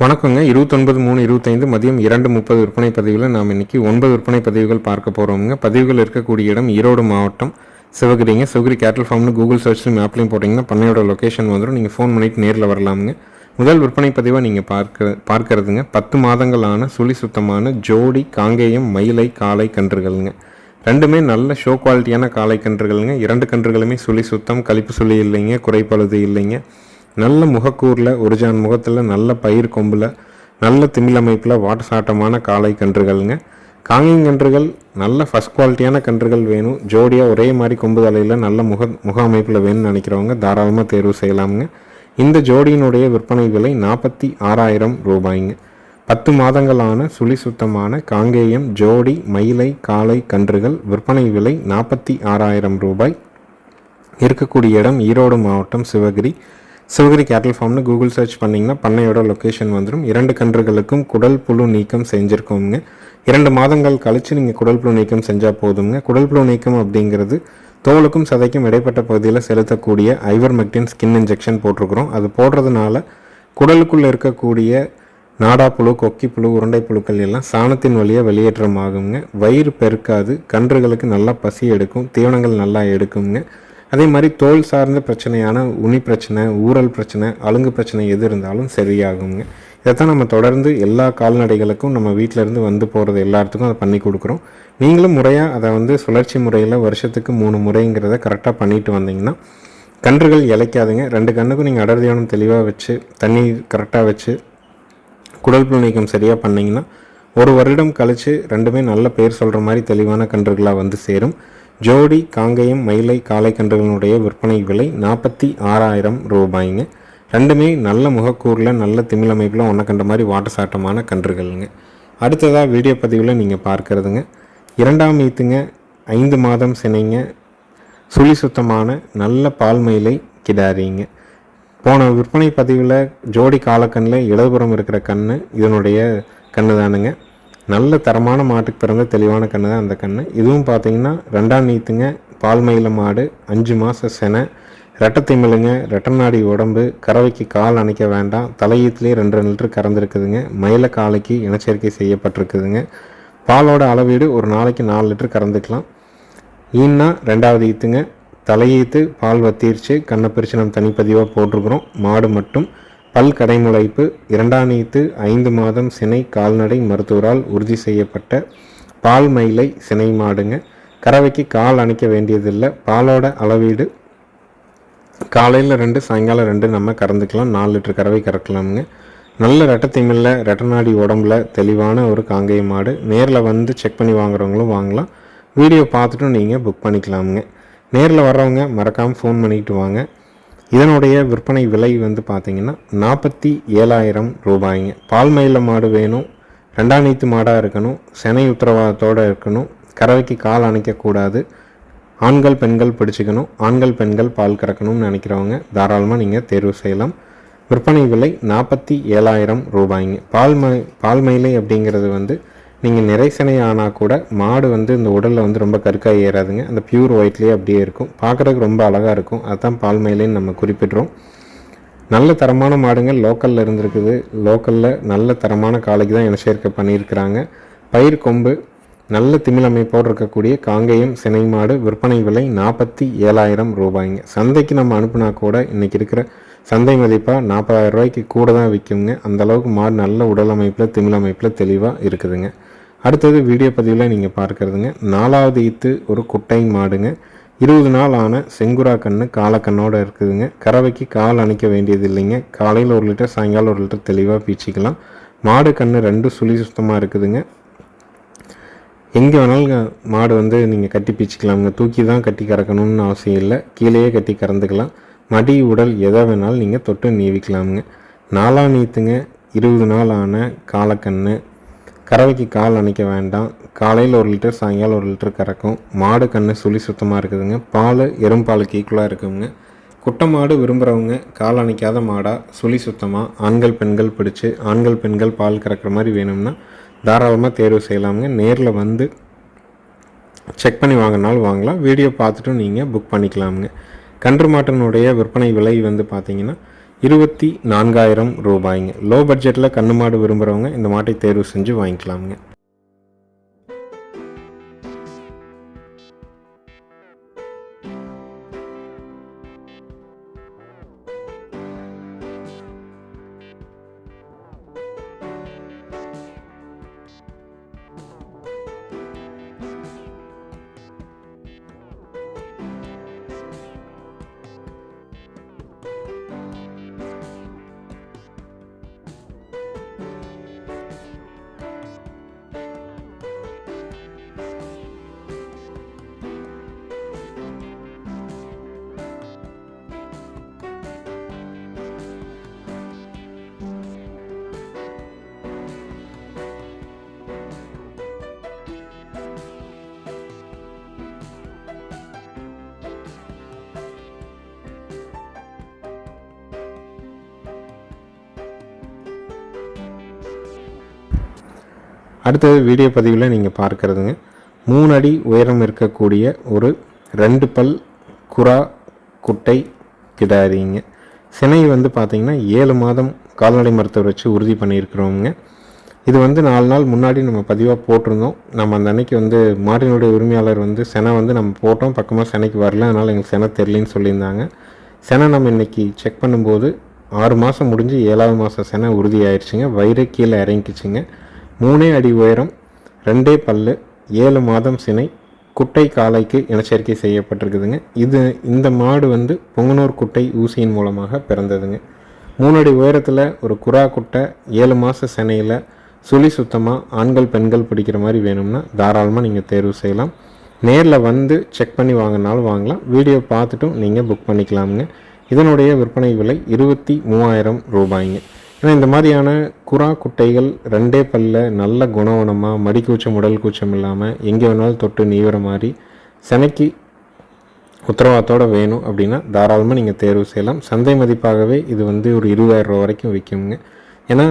வணக்கங்க. இருபத்தொன்பது மூணு இருபத்தைந்து மதியம் இரண்டு முப்பது விற்பனை பதிவில் நாம் இன்னைக்கு ஒன்பது விற்பனை பதிவுகள் பார்க்க போகிறோமுங்க பதிவுகள் இருக்கக்கூடிய இடம் ஈரோடு மாவட்டம். சிவகிரிங்க. சிவகிரி கேட்டல் ஃபார்ம்னு கூகுள் சர்ச்லையும் மேப்லையும் போட்டிங்கன்னா பண்ணையோட லொக்கேஷன் வந்துடும் நீங்கள் ஃபோன் பண்ணிட்டு நேரில் வரலாமுங்க. முதல் விற்பனை பதிவாக நீங்கள் பார்க்க பார்க்கறதுங்க. பத்து மாதங்களான சுழி சுத்தமான ஜோடி காங்கேயம் மயிலை காளை கன்றுகள்ங்க. ரெண்டுமே நல்ல ஷோ குவாலிட்டியான காளை கன்றுகள்ங்க. இரண்டு கன்றுகளுமே சுழி சுத்தம் கழிப்பு சுழி இல்லைங்க குறைப்பழுது இல்லைங்க. நல்ல முகக்கூரில் ஒரிஜான் முகத்தில் நல்ல பயிர் கொம்பில் நல்ல திமிழமைப்பில் வாட்ட சாட்டமான காளை கன்றுகள்ங்க. காங்கேயம் கன்றுகள் நல்ல ஃபஸ்ட் குவாலிட்டியான கன்றுகள் வேணும். ஜோடியாக ஒரே மாதிரி கொம்பு தலையில் நல்ல முக முக அமைப்பில் வேணும்னு நினைக்கிறவங்க தாராளமாக தேர்வு செய்யலாமுங்க. இந்த ஜோடியினுடைய விற்பனை விலை நாற்பத்தி ஆறாயிரம் ரூபாய்ங்க. பத்து மாதங்களான சுழி சுத்தமான காங்கேயம் ஜோடி மயிலை காளை கன்றுகள் விற்பனை விலை நாற்பத்தி ஆறாயிரம் ரூபாய். இருக்கக்கூடிய இடம் ஈரோடு மாவட்டம் சிவகிரி. சிவகிரி கேட்டல் ஃபார்ம்னு கூகுள் சர்ச் பண்ணிங்கன்னா பண்ணையோட லொக்கேஷன் வந்துடும் இரண்டு கன்றுகளுக்கும் குடல் புழு நீக்கம் செஞ்சுருக்கோங்க இரண்டு மாதங்கள் கழித்து நீங்கள் குடல் புழு நீக்கம் செஞ்சால் போதுங்க குடல் புழு நீக்கம் அப்படிங்கிறது தோலுக்கும் சதைக்கும் இடைப்பட்ட பகுதியில் செலுத்தக்கூடிய ஐவர் மெக்டின் ஸ்கின் இன்ஜெக்ஷன் போட்டிருக்கிறோம். அது போடுறதுனால குடலுக்குள்ளே இருக்கக்கூடிய நாடாப்புழு கொக்கிப்புழு உருண்டை புழுக்கள் எல்லாம் சாணத்தின் வழியாக வெளியேற்றம் ஆகுங்க வயிறு பெருக்காது கன்றுகளுக்கு நல்லா பசி எடுக்கும் தீவனங்கள் நல்லா எடுக்குங்க அதே மாதிரி தோல் சார்ந்த பிரச்சனையான உனி பிரச்சனை ஊரல் பிரச்சனை அழுங்கு பிரச்சனை எது இருந்தாலும் சரியாகுங்க. இதைத்தான் நம்ம தொடர்ந்து எல்லா கால்நடைகளுக்கும் நம்ம வீட்டிலேருந்து வந்து போகிறது எல்லாத்துக்கும் அதை பண்ணி கொடுக்குறோம். நீங்களும் முறையாக அதை வந்து சுழற்சி முறையில் வருஷத்துக்கு மூணு முறைங்கிறத கரெக்டாக பண்ணிட்டு வந்தீங்கன்னா கன்றுகள் இலைக்காதுங்க ரெண்டு கண்ணுக்கும் நீங்கள் அடர்தியானம் தெளிவாக வச்சு தண்ணி கரெக்டாக வச்சு குடல் புழு நீக்கம் சரியாக பண்ணிங்கன்னா ஒரு வருடம் கழித்து ரெண்டுமே நல்ல பேர் சொல்கிற மாதிரி தெளிவான கன்றுகளாக வந்து சேரும். ஜோடி காங்கேயம் மயிலை காளை விற்பனை விலை நாற்பத்தி ஆறாயிரம் ரூபாய்ங்க. ரெண்டுமே நல்ல முகக்கூரில் நல்ல திமிழமைப்பில் ஒன்றை கண்ட மாதிரி வாட்டசாட்டமான கன்றுகள்ங்க. அடுத்ததாக வீடியோ பதிவில் நீங்கள் பார்க்கறதுங்க. இரண்டாம் ஈத்துங்க ஐந்து மாதம் சினைங்க சுழி சுத்தமான நல்ல பால் மயிலை கிடாரிங்க. போன விற்பனை பதிவில் ஜோடி காலக்கண்ணில் இடதுபுறம் இருக்கிற கண் இதனுடைய கண்ணு தானுங்க நல்ல தரமான மாட்டுக்கு பிறந்த தெளிவான கண்ணு தான் அந்த கண்ணு இதுவும் பார்த்தீங்கன்னா ரெண்டாம் நீத்துங்க பால் மயில மாடு அஞ்சு மாத செனை ரெட்டத்திமிழுங்க ரெட்டநாடி உடம்பு கறவைக்கு கால் அணைக்க வேண்டாம் தலையீத்துலேயே ரெண்டு ரெண்டு லிட்டர் கறந்துருக்குதுங்க மயில காலைக்கு இனச்சேர்க்கை செய்யப்பட்டிருக்குதுங்க. பாலோட அளவீடு ஒரு நாளைக்கு நாலு லிட்டர் கறந்துக்கலாம். ஈன்னா ரெண்டாவது ஈத்துங்க தலையீத்து பால் வத்தீர்ச்சி கண்ணை பிரித்து நம்ம தனிப்பதிவாக போட்டிருக்கிறோம் மாடு மட்டும். பல் கடைமுளைப்பு இரண்டாம் ஐந்து மாதம் சினை கால்நடை மருத்துவரால் உறுதி செய்யப்பட்ட பால் மயிலை சினை மாடுங்க. கறவைக்கு கால் அணைக்க வேண்டியதில்லை. பாலோட அளவீடு காலையில் ரெண்டு சாயங்காலம் ரெண்டு நம்ம கறந்துக்கலாம். நாலு லிட்டர் கறவை கறக்கலாமுங்க. நல்ல ரெட்டத்திமில்ல ரெட்டநாடி உடம்புல தெளிவான ஒரு காங்கேய மாடு. நேரில் வந்து செக் பண்ணி வாங்குறவங்களும் வாங்கலாம். வீடியோ பார்த்துட்டும் நீங்கள் புக் பண்ணிக்கலாமுங்க. நேரில் வர்றவங்க மறக்காமல் ஃபோன் பண்ணிட்டு வாங்க. இதனுடைய விற்பனை விலை வந்து பார்த்திங்கன்னா நாற்பத்தி ஏழாயிரம் ரூபாய்ங்க. பால் மயில மாடு வேணும் ரெண்டாம் நீத்து மாடாக இருக்கணும் செனை உத்தரவாதத்தோடு இருக்கணும் கறவைக்கு கால் அணைக்கக்கூடாது ஆண்கள் பெண்கள் பிடிச்சிக்கணும் ஆண்கள் பெண்கள் பால் கறக்கணும்னு நினைக்கிறவங்க தாராளமாக நீங்கள் தேர்வு செய்யலாம். விற்பனை விலை நாற்பத்தி ஏழாயிரம் ரூபாய்ங்க. பால் மை பால் மயிலை அப்படிங்கிறது வந்து நீங்கள் நிறைசனை ஆனால் கூட மாடு வந்து இந்த உடலில் வந்து ரொம்ப கருக்காக ஏறாதுங்க. அந்த பியூர் ஒயிட்லேயே அப்படியே இருக்கும். பார்க்குறதுக்கு ரொம்ப அழகாக இருக்கும். அதுதான் பால் மயிலேன்னு நம்ம குறிப்பிடுறோம். நல்ல தரமான மாடுங்கள் லோக்கலில் இருந்திருக்குது. லோக்கலில் நல்ல தரமான காலைக்கு தான் இனச்சேர்க்கை பண்ணியிருக்கிறாங்க. பயிர் கொம்பு நல்ல திமிழ் அமைப்போடு இருக்கக்கூடிய காங்கேயம் சினை மாடு விற்பனை விலை நாற்பத்தி ஏழாயிரம் ரூபாய்ங்க. சந்தைக்கு நம்ம அனுப்புனா கூட இன்றைக்கி இருக்கிற சந்தை மதிப்பாக நாற்பதாயிரம் ரூபாய்க்கு கூட தான் விற்குங்க அந்த அளவுக்கு மாடு நல்ல உடல் அமைப்பில் திமிழ் அமைப்பில் தெளிவாக இருக்குதுங்க. அடுத்தது வீடியோ பதிவில் நீங்கள் பார்க்குறதுங்க. நாலாவது ஈத்து ஒரு குட்டை மாடுங்க. இருபது நாள் ஆன செங்குரா கண்ணு காலக்கண்ணோடு இருக்குதுங்க. கறவைக்கு கால் அணைக்க வேண்டியது இல்லைங்க. காலையில் ஒரு லிட்டர் சாயங்காலம் ஒரு லிட்டர் தெளிவாக பீச்சிக்கலாம். மாடு கண்ணு ரெண்டு சுழி சுத்தமாக இருக்குதுங்க. எங்கே வேணாலும் மாடு வந்து நீங்கள் கட்டி பீச்சிக்கலாமுங்க. தூக்கி தான் கட்டி கறக்கணும்னு அவசியம் இல்லை. கீழேயே கட்டி கறந்துக்கலாம். மடி உடல் எதை வேணாலும் நீங்கள் தொட்டு நீவிக்கலாமுங்க. நாலாம் நீத்துங்க இருபது நாள் ஆன காலக்கண்ணு கறவைக்கு கால் அணைக்க வேண்டாம். காலையில் ஒரு லிட்டர் சாயங்காலம் ஒரு லிட்டர் கறக்கும். மாடு கண்ணு சுழி சுத்தமாக இருக்குதுங்க. பால் எறும்பாலுக்கு ஈக்குவலாக இருக்குங்க. குட்டை மாடு விரும்புகிறவங்க கால் அணைக்காத மாடாக சுழி சுத்தமாக ஆண்கள் பெண்கள் பிடிச்சி ஆண்கள் பெண்கள் பால் கறக்கிற மாதிரி வேணும்னா தாராளமாக தேர்வு செய்யலாமுங்க. நேரில் வந்து செக் பண்ணி வாங்கினாலும் வாங்கலாம். வீடியோ பார்த்துட்டும் நீங்கள் புக் பண்ணிக்கலாமுங்க. கன்று மாட்டினுடைய விற்பனை விலை வந்து பார்த்திங்கன்னா இருபத்தி நான்காயிரம் ரூபாய்ங்க. லோ பட்ஜெட்டில் கண்ணு மாடு விரும்புகிறவங்க இந்த மாட்டை தேர்வு செஞ்சு வாங்கிக்கலாமுங்க. அடுத்தது வீடியோ பதிவில் நீங்கள் பார்க்குறதுங்க. மூணு அடி உயரம் இருக்கக்கூடிய ஒரு ரெண்டு பல் குரா குட்டை கிடாரிங்க. சினை வந்து பார்த்திங்கன்னா ஏழு மாதம் கால்நடை மருத்துவர் வச்சு உறுதி பண்ணியிருக்கிறோங்க இது வந்து நாலு நாள் முன்னாடி நம்ம பதிவாக போட்டிருந்தோம். நம்ம அந்த அன்னைக்கு வந்து மாட்டினுடைய உரிமையாளர் வந்து செனை வந்து நம்ம போட்டோம். பக்கமாக செனைக்கு வரல. அதனால் எங்களுக்கு செனை தெரிலின்னு சொல்லியிருந்தாங்க. செனை நம்ம இன்றைக்கி செக் பண்ணும்போது ஆறு மாதம் முடிஞ்சு ஏழாவது மாதம் செனை உறுதி ஆயிடுச்சுங்க வயிறு கீழே இறங்கிச்சுங்க மூணே அடி உயரம் ரெண்டே பல்லு ஏழு மாதம் சினை குட்டை காலைக்கு இனச்சேர்க்கை செய்யப்பட்டிருக்குதுங்க. இது இந்த மாடு வந்து பொங்கனூர் குட்டை ஊசியின் மூலமாக பிறந்ததுங்க. மூணு அடி உயரத்தில் ஒரு குரா குட்டை ஏழு மாத சினையில் சுழி சுத்தமாக ஆண்கள் பெண்கள் பிடிக்கிற மாதிரி வேணும்னா தாராளமாக நீங்கள் தேர்வு செய்யலாம். நேரில் வந்து செக் பண்ணி வாங்கினாலும் வாங்கலாம். வீடியோ பார்த்துட்டும் நீங்கள் புக் பண்ணிக்கலாமுங்க. இதனுடைய விற்பனை விலை இருபத்தி மூவாயிரம் ரூபாய்ங்க. ஏன்னா இந்த மாதிரியான குறா குட்டைகள் ரெண்டே பல்ல நல்ல குணவனமாக மடி கூச்சம் உடல் கூச்சம் இல்லாமல் எங்கே வேணாலும் தொட்டு நீவிற மாதிரி செனைக்கு உத்தரவாதத்தோடு வேணும் அப்படின்னா தாராளமாக நீங்கள் தேர்வு செய்யலாம். சந்தை மதிப்பாகவே இது வந்து ஒரு இருபதாயிரம் ரூபா வரைக்கும் விற்குங்க ஏன்னா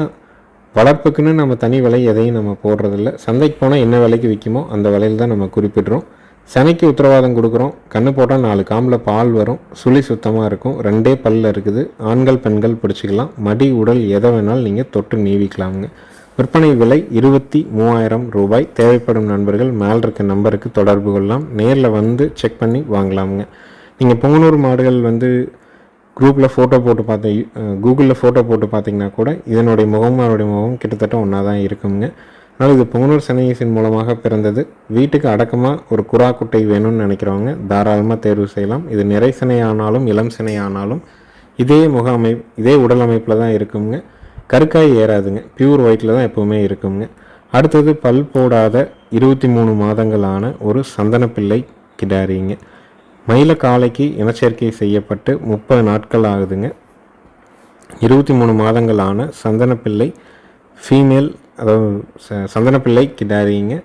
வளர்ப்புக்குன்னு நம்ம தனி விலை எதையும் நம்ம போடுறதில்ல. சந்தைக்கு போனால் என்ன விலைக்கு விற்குமோ அந்த விலையில் தான் நம்ம குறிப்பிடுறோம். சனைக்கு உத்தரவாதம் கொடுக்குறோம். கண்ணு போட்டால் நாலு காம்பில் பால் வரும். சுழி சுத்தமாக இருக்கும். ரெண்டே பல்ல இருக்குது. ஆண்கள் பெண்கள் பிடிச்சிக்கலாம். மடி உடல் எதை வேணாலும் நீங்கள் தொட்டு நீவிக்கலாமுங்க. விற்பனை விலை இருபத்தி மூவாயிரம் ரூபாய். தேவைப்படும் நண்பர்கள் மேல் இருக்க நம்பருக்கு தொடர்பு கொள்ளலாம். நேரில் வந்து செக் பண்ணி வாங்கலாமுங்க. நீங்கள் பொங்கனூர் மாடுகள் வந்து குரூப்பில் ஃபோட்டோ போட்டு பார்த்து கூகுளில் ஃபோட்டோ போட்டு பார்த்தீங்கன்னா கூட இதனுடைய முகம் அதனுடைய முகம் கிட்டத்தட்ட ஒன்றா தான் இருக்குங்க ஆனால் இது போனூர் சனீசின் மூலமாக பிறந்தது. வீட்டுக்கு அடக்கமாக ஒரு குரா குட்டை வேணும்னு நினைக்கிறவங்க தாராளமாக தேர்வு செய்யலாம். இது நிறை சினையானாலும் இளம் சினையானாலும் இதே முக அமை இதே உடல் அமைப்பில் தான் இருக்குங்க. கருக்காய் ஏறாதுங்க. பியூர் ஒயிட்டில் தான் எப்போவுமே இருக்குங்க. அடுத்தது பல் போடாத இருபத்தி மூணு மாதங்களான ஒரு சந்தனப்பிள்ளை கிடாரிங்க. மயில காலைக்கு இனச்சேர்க்கை செய்யப்பட்டு முப்பது நாட்கள் ஆகுதுங்க. இருபத்தி மூணு மாதங்களான சந்தனப்பிள்ளை ஃபீமேல் அதாவது ச சந்தனப்பிள்ளை கிடாரிங்க.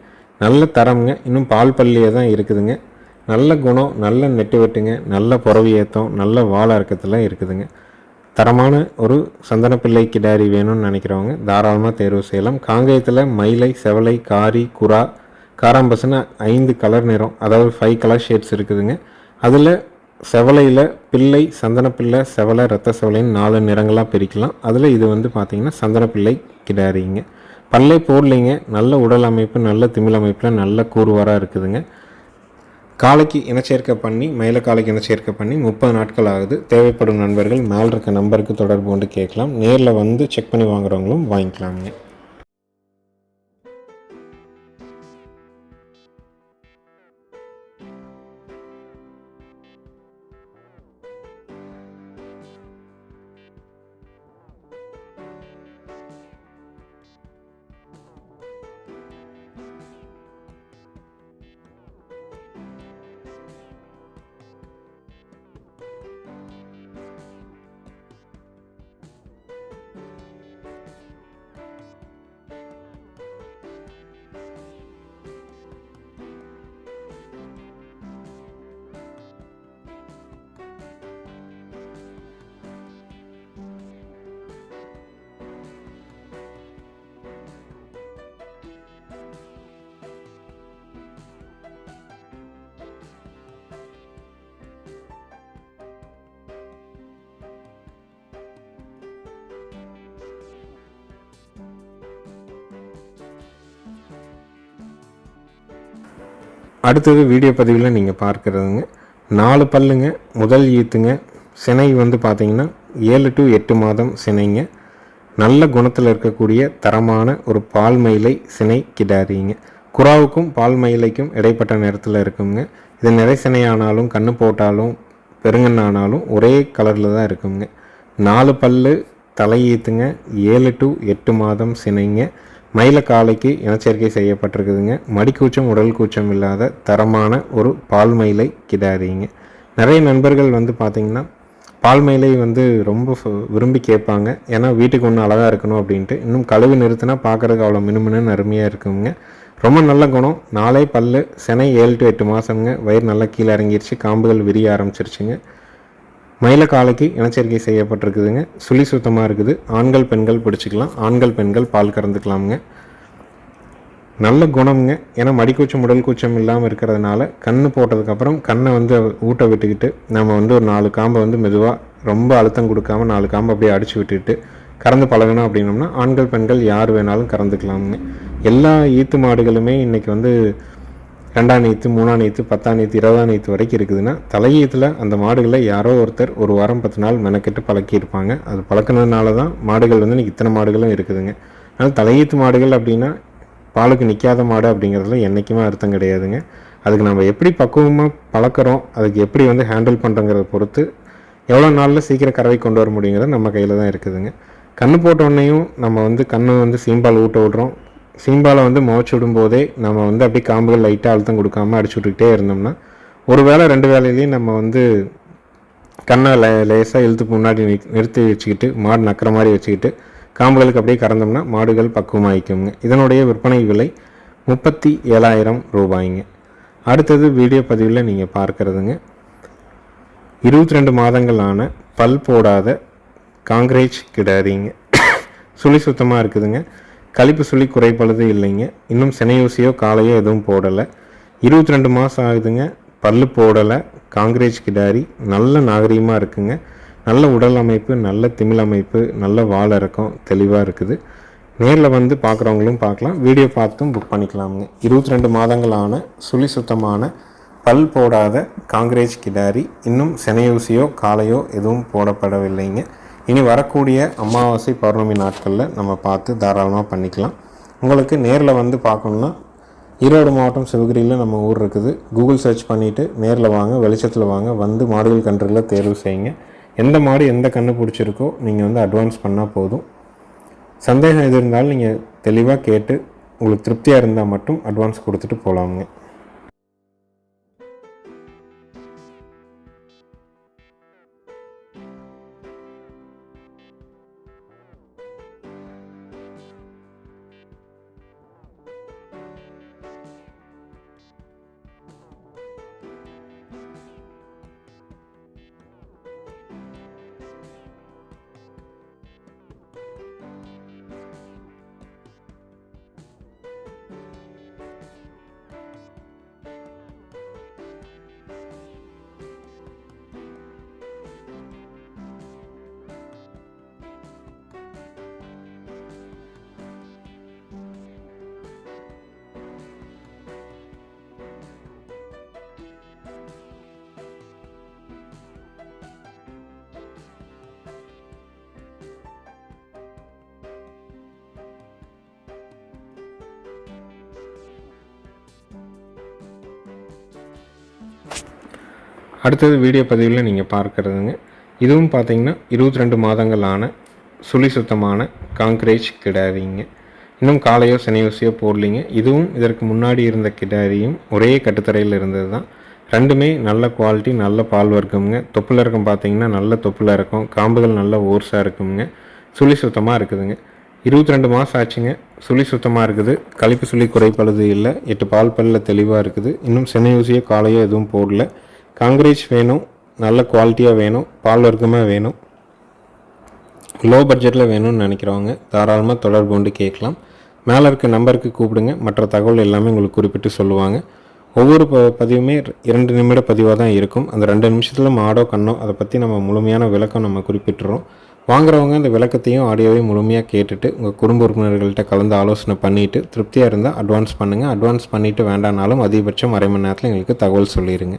நல்ல தரம்ங்க. இன்னும் பால் பள்ளியே தான் இருக்குதுங்க. நல்ல குணம் நல்ல நெட்டு வெட்டுங்க. நல்ல புறவி ஏற்றம் நல்ல வாழ இறக்கத்தெல்லாம் இருக்குதுங்க. தரமான ஒரு சந்தனப்பிள்ளை கிடாரி வேணும்னு நினைக்கிறவங்க தாராளமாக தேர்வு செய்யலாம். காங்கேயத்தில் மயிலை செவலை காரி குரா காராம்பசுன்னு ஐந்து கலர் நிறம். அதாவது ஃபைவ் கலர் ஷேட்ஸ் இருக்குதுங்க. அதில் செவலையில் பிள்ளை சந்தனப்பிள்ளை செவலை ரத்த செவலைன்னு நாலு நிறங்களாக பிரிக்கலாம். அதில் இது வந்து பார்த்திங்கன்னா சந்தனப்பிள்ளை கிடாரிங்க. பல்லை போடலைங்க. நல்ல உடல் அமைப்பு நல்ல திமிழ் அமைப்பில் நல்ல கூறுவாராக இருக்குதுங்க. காலைக்கு இனச்சேர்க்கை பண்ணி மயில காலைக்கு இனச்சேர்க்கை பண்ணி முப்பது நாட்கள் ஆகுது. தேவைப்படும் நண்பர்கள் மேல் இருக்க நம்பருக்கு தொடர்பு கொண்டு கேட்கலாம். நேரில் வந்து செக் பண்ணி வாங்குறவங்களும் வாங்கிக்கலாமுங்க. அடுத்தது வீடியோ பதிவில் நீங்கள் பார்க்குறதுங்க. நாலு பல்லுங்க முதல் ஈத்துங்க. சினை வந்து பார்த்தீங்கன்னா ஏழு டு எட்டு மாதம் சினைங்க. நல்ல குணத்தில் இருக்கக்கூடிய தரமான ஒரு பால் மயிலை சினை கிடாரிங்க குறாவுக்கும் பால் மயிலைக்கும் இடைப்பட்ட நேரத்தில் இருக்குங்க. இது நிறை சினையானாலும் கண்ணு போட்டாலும் பெருங்கன்னானாலும் ஒரே கலரில் தான் இருக்குங்க. நாலு பல்லு தலையீத்துங்க ஏழு டு எட்டு மாதம் சினைங்க. மயில காலைக்கு இனச்சேர்க்கை செய்யப்பட்டிருக்குதுங்க. மடிக்கூச்சம் உடல் கூச்சம் இல்லாத தரமான ஒரு பால் மயிலை கிடாரிங்க நிறைய நண்பர்கள் வந்து பார்த்திங்கன்னா பால் மயிலை வந்து ரொம்ப விரும்பி கேட்பாங்க. ஏன்னா வீட்டுக்கு ஒன்று அழகாக இருக்கணும் அப்படின்ட்டு. இன்னும் கழுவி நிறுத்தினா பார்க்குறதுக்கு அவ்வளோ மினுமினுன்னு அருமையாக இருக்குங்க. ரொம்ப நல்ல குணம். நாளே பல்லு செனை ஏழு டு எட்டு மாதங்க வயிறு நல்லா கீழே இறங்கிருச்சு. காம்புகள் விரிய ஆரம்பிச்சிருச்சுங்க. மயிலக்காலைக்கு இனச்சேர்க்கை செய்யப்பட்டிருக்குதுங்க. சுழி சுத்தமாக இருக்குது. ஆண்கள் பெண்கள் பிடிச்சிக்கலாம். ஆண்கள் பெண்கள் பால் கறந்துக்கலாமுங்க. நல்ல குணம்ங்க. ஏன்னா மடிக்கூச்சம் உடல் கூச்சம் இல்லாமல் இருக்கிறதுனால கண் போட்டதுக்கப்புறம் கண்ணை வந்து ஊட்ட விட்டுக்கிட்டு நம்ம வந்து ஒரு நாலு காம்பை வந்து மெதுவாக ரொம்ப அழுத்தம் கொடுக்காம நாலு காம்பை அப்படியே அடிச்சு விட்டுட்டு கறந்து பழகணும் அப்படின்னோம்னா ஆண்கள் பெண்கள் யார் வேணாலும் கறந்துக்கலாமுங்க. எல்லா ஈத்து மாடுகளுமே இன்றைக்கி வந்து ரெண்டாம் நீத்து மூணாம் நீத்து பத்தாம் நீத்து இருபதாம் நீத்து வரைக்கும் இருக்குதுன்னா தலையீத்தில் அந்த மாடுகளை யாரோ ஒருத்தர் ஒரு வாரம் பத்து நாள் மெனக்கெட்டு பழக்கியிருப்பாங்க. அது பழக்கினதுனால தான் மாடுகள் வந்து இன்றைக்கி இத்தனை மாடுகளும் இருக்குதுங்க. அதனால் தலையீத்து மாடுகள் அப்படின்னா பாலுக்கு நிற்காத மாடு அப்படிங்கிறதுல என்றைக்குமே அர்த்தம் கிடையாதுங்க. அதுக்கு நம்ம எப்படி பக்குவமாக பழக்கிறோம் அதுக்கு எப்படி வந்து ஹேண்டில் பண்ணுறங்கிறத பொறுத்து எவ்வளோ நாளில் சீக்கிரம் கறவை கொண்டு வர முடியுங்கிறது நம்ம கையில் தான் இருக்குதுங்க. கண்ணு போட்டோடனையும் நம்ம வந்து கண்ணு வந்து சீம்பால் ஊட்ட விடுறோம். சீம்பாலை வந்து முளைச்சி விடும்போதே நம்ம வந்து அப்படியே காம்புகள் லைட்டாக அழுத்தம் கொடுக்காம அடிச்சு விட்டுக்கிட்டே இருந்தோம்னா ஒரு வேளை ரெண்டு வேலையிலையும் நம்ம வந்து கண்ணை லே லேசாக இழுத்து முன்னாடி நிறுத்தி வச்சுக்கிட்டு மாடு நக்கிற மாதிரி வச்சுக்கிட்டு காம்புகளுக்கு அப்படியே கறந்தோம்னா மாடுகள் பக்குவமாகிக்குங்க இதனுடைய விற்பனை விலை முப்பத்தி ஏழாயிரம் ரூபாய்ங்க. அடுத்தது வீடியோ பதிவில் நீங்கள் பார்க்குறதுங்க. இருபத்தி ரெண்டு மாதங்களான பல் போடாத காங்கிரேஜ் கிடாரிங்க சுழி சுத்தமாக இருக்குதுங்க. கழிப்பு சுழி குறைப்பழுது இல்லைங்க. இன்னும் சினையூசியோ காலையோ எதுவும் போடலை. இருபத்தி ரெண்டு மாதம் ஆகுதுங்க. பல்லு போடலை. காங்கிரேஜ் கிடாரி நல்ல நாகரீகமாக இருக்குங்க. நல்ல உடல் அமைப்பு நல்ல திமிழ் அமைப்பு நல்ல வால் இறக்கம் தெளிவாக இருக்குது. நேரில் வந்து பார்க்குறவங்களும் பார்க்கலாம். வீடியோ பார்த்தும் புக் பண்ணிக்கலாமுங்க. இருபத்தி ரெண்டு மாதங்களான சுழி சுத்தமான பல் போடாத காங்கிரேஜ் கிடாரி இன்னும் செனையூசியோ காலையோ எதுவும் போடப்படவில்லைங்க. இனி வரக்கூடிய அமாவாசை பௌர்ணமி நாட்களில் நம்ம பார்த்து தாராளமாக பண்ணிக்கலாம். உங்களுக்கு நேரில் வந்து பார்க்கணுன்னா ஈரோடு மாவட்டம் சிவகிரியில் நம்ம ஊர் இருக்குது. கூகுள் சர்ச் பண்ணிவிட்டு நேரில் வாங்க வெளிச்சத்தில் வாங்க வந்து மாடுகள் கன்றுகளில் தேர்வு செய்யுங்க. எந்த மாடு எந்த கண்ணு பிடிச்சிருக்கோ நீங்கள் வந்து அட்வான்ஸ் பண்ணால் போதும். சந்தேகம் எது இருந்தாலும் நீங்கள் தெளிவாக கேட்டு உங்களுக்கு திருப்தியாக இருந்தால் மட்டும் அட்வான்ஸ் கொடுத்துட்டு போகலாமுங்க அடுத்தது வீடியோ பதிவில் நீங்கள் பார்க்குறதுங்க. இதுவும் பார்த்தீங்கன்னா இருபத்தி ரெண்டு மாதங்கள் ஆன சுழி சுத்தமான காங்கிரேஜ் கிடாரிங்க. இன்னும் காலையோ சனியோசியோ போடலிங்க. இதுவும் இதற்கு முன்னாடி இருந்த கிடாரியும் ஒரே கட்டுத்தரையில் இருந்தது தான் ரெண்டுமே நல்ல குவாலிட்டி நல்ல பால் வர்க்கமுங்க. தொப்புல இறக்கம் பார்த்தீங்கன்னா நல்ல தொப்புல இறக்கம். காம்புகள் நல்ல ஓர்ஸாக இருக்குங்க. சுழி சுத்தமாக இருக்குதுங்க. இருபத்தி ரெண்டு மாதம் ஆச்சுங்க. சுழி சுத்தமாக இருக்குது. கழிப்பு சுழி குறைப்பழுது இல்லை. எட்டு பால் பல்லில் தெளிவாக இருக்குது. இன்னும் சென்னையூசியோ காலையோ எதுவும் போடல. காங்கிரீட் வேணும் நல்ல குவாலிட்டியாக வேணும் பால் வர்க்கமாக வேணும். லோ பட்ஜெட்டில் வேணும்னு நினைக்கிறவங்க தாராளமாக தொடர்பு கொண்டு கேட்கலாம். மேலே இருக்க நம்பருக்கு கூப்பிடுங்க மற்ற தகவல் எல்லாமே உங்களுக்கு குறிப்பிட்டு சொல்லுவாங்க. ஒவ்வொரு ப பதிவுமே இரண்டு நிமிட பதிவாக தான் இருக்கும். அந்த ரெண்டு நிமிஷத்தில் மாடோ கண்ணோ அதை பற்றி நம்ம முழுமையான விளக்கம் நம்ம குறிப்பிட்டுறோம். வாங்குறவங்க அந்த விளக்கத்தையும் ஆடியோவையும் முழுமையாக கேட்டுட்டு உங்கள் குடும்ப உறுப்பினர்கள்ட்ட கலந்து ஆலோசனை பண்ணிவிட்டு திருப்தியாக இருந்தால் அட்வான்ஸ் பண்ணுங்கள் அட்வான்ஸ் பண்ணிவிட்டு வேண்டானாலும் அதிகபட்சம் அரை மணி நேரத்தில் எங்களுக்கு தகவல் சொல்லிடுங்க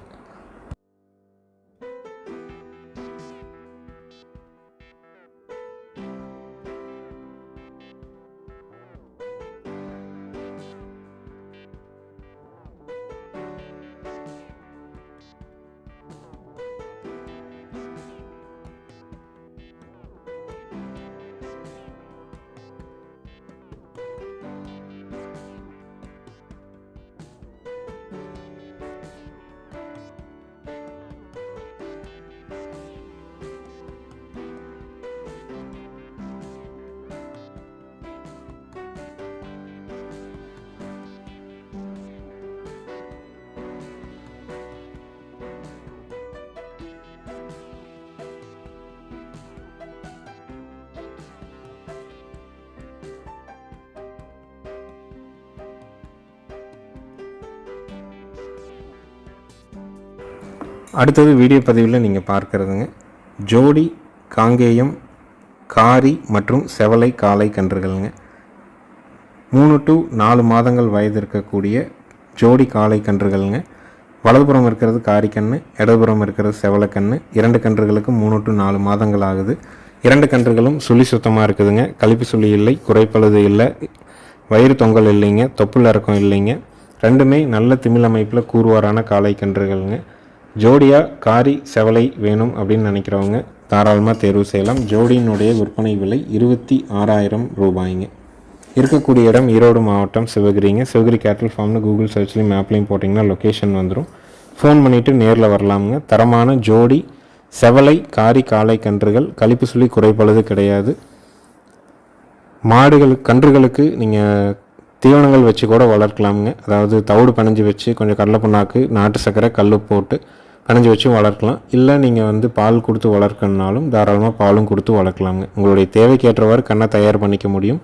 அடுத்தது வீடியோ பதிவில் நீங்கள் பார்க்குறதுங்க. ஜோடி காங்கேயம் காரி மற்றும் செவலை காளை கன்றுகள்ங்க. மூணு டு நாலு மாதங்கள் வயது இருக்கக்கூடிய ஜோடி காளை கன்றுகள்ங்க. வலதுபுறம் இருக்கிறது காரிக்கன்று இடதுபுறம் இருக்கிறது செவலைக்கன்று இரண்டு கன்றுகளுக்கு மூணு டு நாலு மாதங்கள் ஆகுது. இரண்டு கன்றுகளும் சுழி சுத்தமாக இருக்குதுங்க. கழிப்பு சுழி இல்லை குறைப்பழுது இல்லை வயிறு தொங்கல் இல்லைங்க தொப்புள் இறக்கம் இல்லைங்க. ரெண்டுமே நல்ல திமிழ் அமைப்பில் கூறுவாரான காளை கன்றுகள்ங்க. ஜோடியாக காரி செவலை வேணும் அப்படின்னு நினைக்கிறவங்க தாராளமாக தேர்வு செய்யலாம். ஜோடியினுடைய விற்பனை விலை இருபத்தி ஆறாயிரம் ரூபாய்ங்க. இருக்கக்கூடிய இடம் ஈரோடு மாவட்டம் சிவகிரிங்க. சிவகிரி கேட்டல் ஃபார்ம்னு கூகுள் சர்ச்லேயும் மேப்லேயும் போட்டிங்கன்னா லொக்கேஷன் வந்துடும் ஃபோன் பண்ணிவிட்டு நேரில் வரலாமுங்க. தரமான ஜோடி செவலை காரி காளை கன்றுகள் கழிப்பு சொல்லி குறைப்பளது கிடையாது. மாடுகளுக்கு கன்றுகளுக்கு நீங்கள் தீவனங்கள் வச்சு கூட வளர்க்கலாமுங்க. அதாவது தவிடு பனைஞ்சு வச்சு கொஞ்சம் கடலை புண்ணாக்கு நாட்டு சர்க்கரை கல் போட்டு பனைஞ்சு வச்சும் வளர்க்கலாம். இல்லை நீங்கள் வந்து பால் கொடுத்து வளர்க்கணுனாலும் தாராளமாக பாலும் கொடுத்து வளர்க்கலாங்க. உங்களுடைய தேவைக்கு ஏற்றவாறு கண்ணை தயார் பண்ணிக்க முடியும்.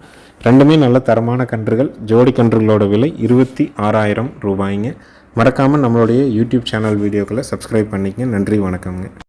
ரெண்டுமே நல்ல தரமான கன்றுகள். ஜோடி கன்றுகளோட விலை இருபத்தி ஆறாயிரம் ரூபாய்ங்க. மறக்காமல் நம்மளுடைய யூடியூப் சேனல் வீடியோக்களை சப்ஸ்கிரைப் பண்ணிக்கங்க. நன்றி வணக்கம்ங்க.